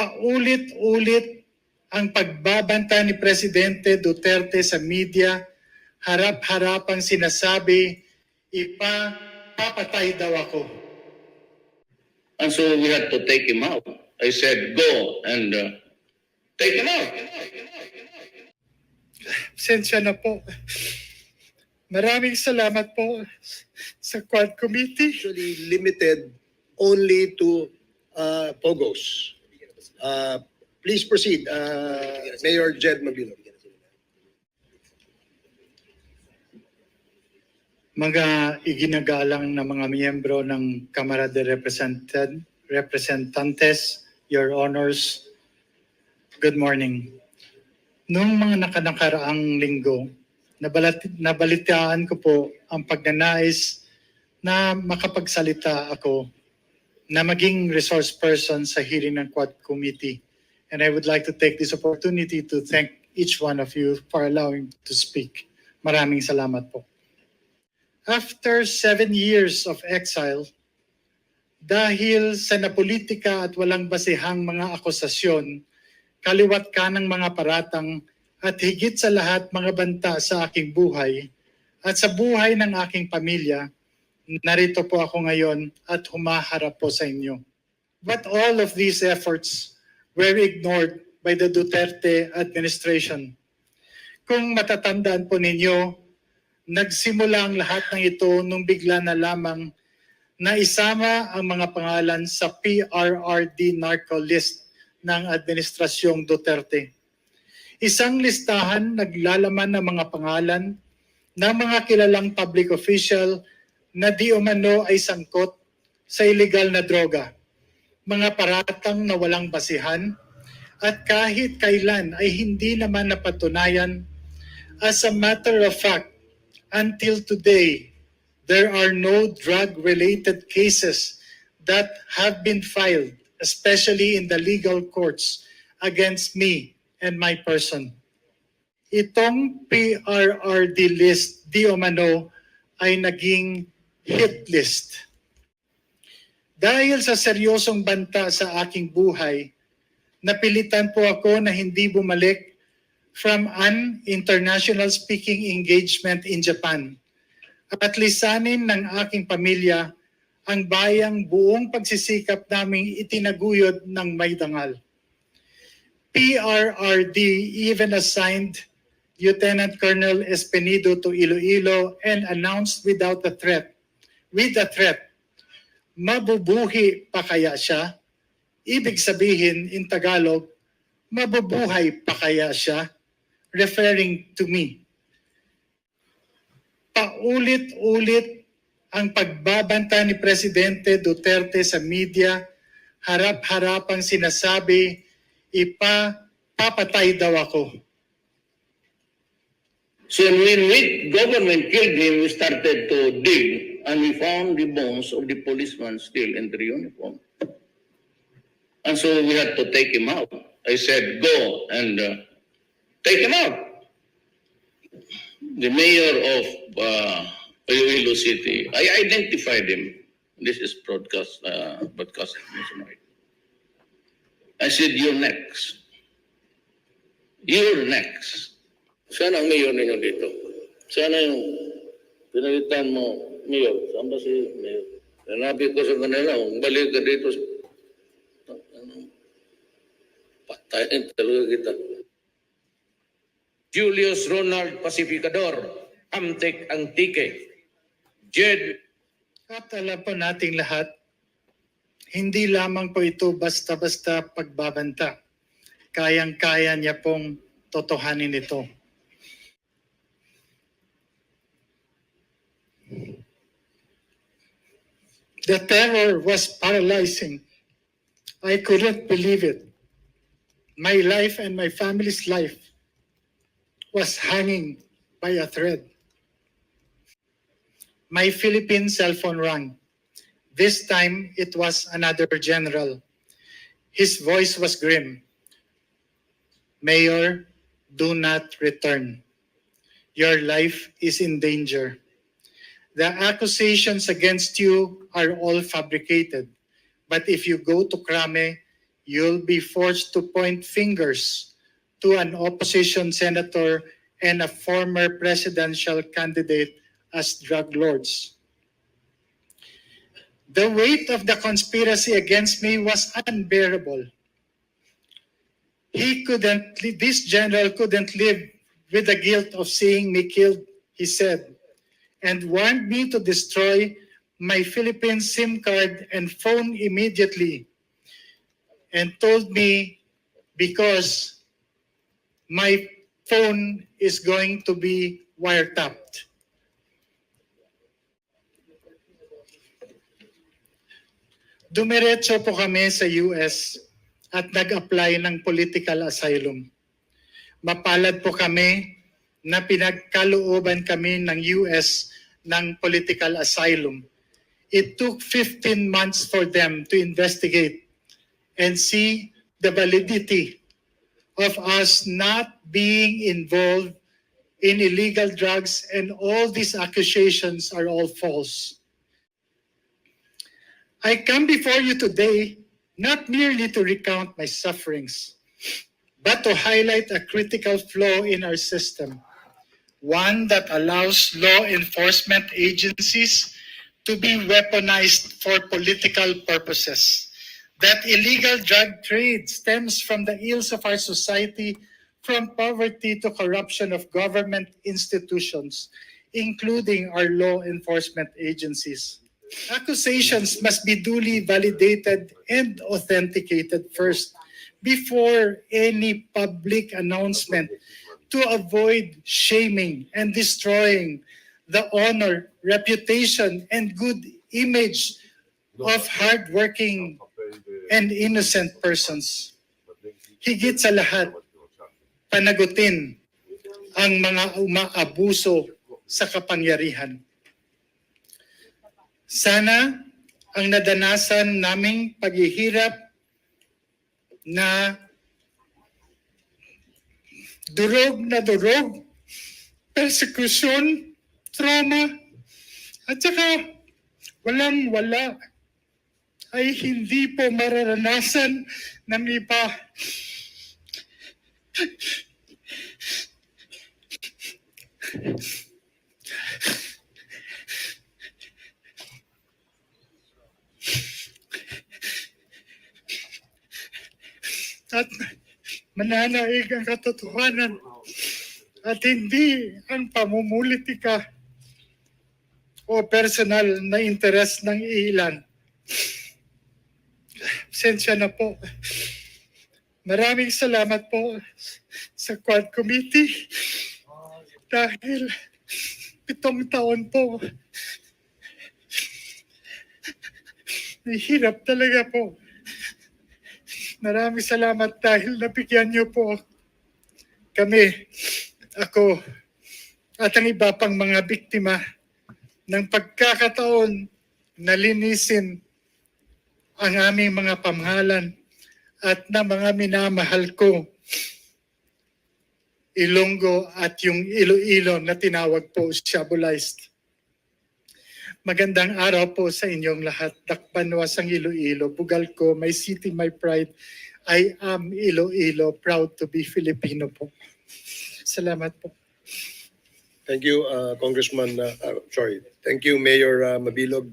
paulit-ulit ang pagbabanta ni Presidente Duterte sa media, harap-harapang sinasabi, ipapapatay daw ako. And so we had to take him out. I said, go and uh, take him out. Sensya na po. Maraming salamat po sa Quad Committee. actually limited only to uh, POGOs. Uh, Please proceed, uh, Mayor Jed Mabilo. Mga iginagalang na mga miyembro ng Kamara de Representan- Representantes, Your Honors, good morning. Noong mga nakanakaraang linggo, nabalat, nabalitaan ko po ang pagnanais na makapagsalita ako na maging resource person sa hearing ng Quad Committee. And I would like to take this opportunity to thank each one of you for allowing to speak. Maraming salamat po. After seven years of exile, dahil sa napolitika at walang basihang mga akusasyon, kaliwat ka ng mga paratang at higit sa lahat mga banta sa aking buhay at sa buhay ng aking pamilya, narito po ako ngayon at humaharap po sa inyo. But all of these efforts were ignored by the Duterte administration. Kung matatandaan po ninyo, nagsimula ang lahat ng ito nung bigla na lamang na isama ang mga pangalan sa PRRD narco list ng Administrasyong Duterte. Isang listahan naglalaman ng mga pangalan ng mga kilalang public official na di umano ay sangkot sa illegal na droga, mga paratang na walang basihan, at kahit kailan ay hindi naman napatunayan as a matter of fact until today, there are no drug-related cases that have been filed, especially in the legal courts, against me and my person. Itong PRRD list, di umano, ay naging hit list. Dahil sa seryosong banta sa aking buhay, napilitan po ako na hindi bumalik from an international speaking engagement in Japan at lisanin ng aking pamilya ang bayang buong pagsisikap naming itinaguyod ng may dangal. PRRD even assigned Lieutenant Colonel Espenido to Iloilo and announced without a threat, with a threat, mabubuhi pa kaya siya? Ibig sabihin in Tagalog, mabubuhay pa kaya siya? Referring to me. Paulit-ulit ang pagbabanta ni Presidente Duterte sa media, harap-harapang sinasabi, ipapapatay daw ako. So when we government killed him, we started to dig and we found the bones of the policeman still in the uniform. And so we had to take him out. I said, go and uh, take him out. The mayor of uh, City, I identified him. This is broadcast, uh, broadcast. I said, you're next. You're next. Sana ang mayor ninyo dito. Sana yung pinalitan mo, mayor. Saan ba si mayor? Sinabi ko sa kanila, kung balik ka dito, ano, patayin talaga kita. Julius Ronald Pacificador, Amtek Antique, Jed At alam po nating lahat, hindi lamang po ito basta-basta pagbabanta. Kayang-kaya niya pong totohanin ito. The terror was paralyzing. I couldn't believe it. My life and my family's life was hanging by a thread. My Philippine cell phone rang. This time it was another general. His voice was grim. Mayor, do not return. Your life is in danger. The accusations against you are all fabricated. But if you go to Krame, you'll be forced to point fingers to an opposition senator and a former presidential candidate as drug lords. The weight of the conspiracy against me was unbearable. He couldn't, this general couldn't live with the guilt of seeing me killed, he said, and warned me to destroy my Philippine SIM card and phone immediately, and told me because my phone is going to be wiretapped. Dumiretso po kami sa US at nag-apply ng political asylum. Mapalad po kami na pinagkalooban kami ng US ng political asylum. It took 15 months for them to investigate and see the validity of us not being involved in illegal drugs and all these accusations are all false. I come before you today not merely to recount my sufferings, but to highlight a critical flaw in our system, one that allows law enforcement agencies to be weaponized for political purposes. That illegal drug trade stems from the ills of our society, from poverty to corruption of government institutions, including our law enforcement agencies. Accusations must be duly validated and authenticated first before any public announcement to avoid shaming and destroying the honor, reputation, and good image of hardworking and innocent persons. Higit sa lahat, panagutin ang mga umaabuso sa kapangyarihan. Sana ang nadanasan naming paghihirap na durog na durog, persecution, trauma, at saka walang wala ay hindi po mararanasan ng iba. at mananaig ang katotohanan at hindi ang pamumulitika o personal na interes ng ilan. Sensya na po. Maraming salamat po sa Quad Committee dahil pitong taon po. Nahihirap talaga po. Maraming salamat dahil nabigyan niyo po kami, ako, at ang iba pang mga biktima ng pagkakataon na linisin ang aming mga pamahalan at na mga minamahal ko Ilonggo at yung Iloilo na tinawag po Shabolized. Magandang araw po sa inyong lahat. Dakpanwas ang Iloilo. Bugal ko, my city, my pride. I am Iloilo, proud to be Filipino po. Salamat po. Thank you, uh, Congressman, uh, uh, sorry. Thank you, Mayor uh, Mabilog.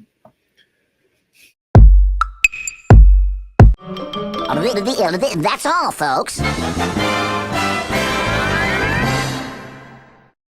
That's all, folks.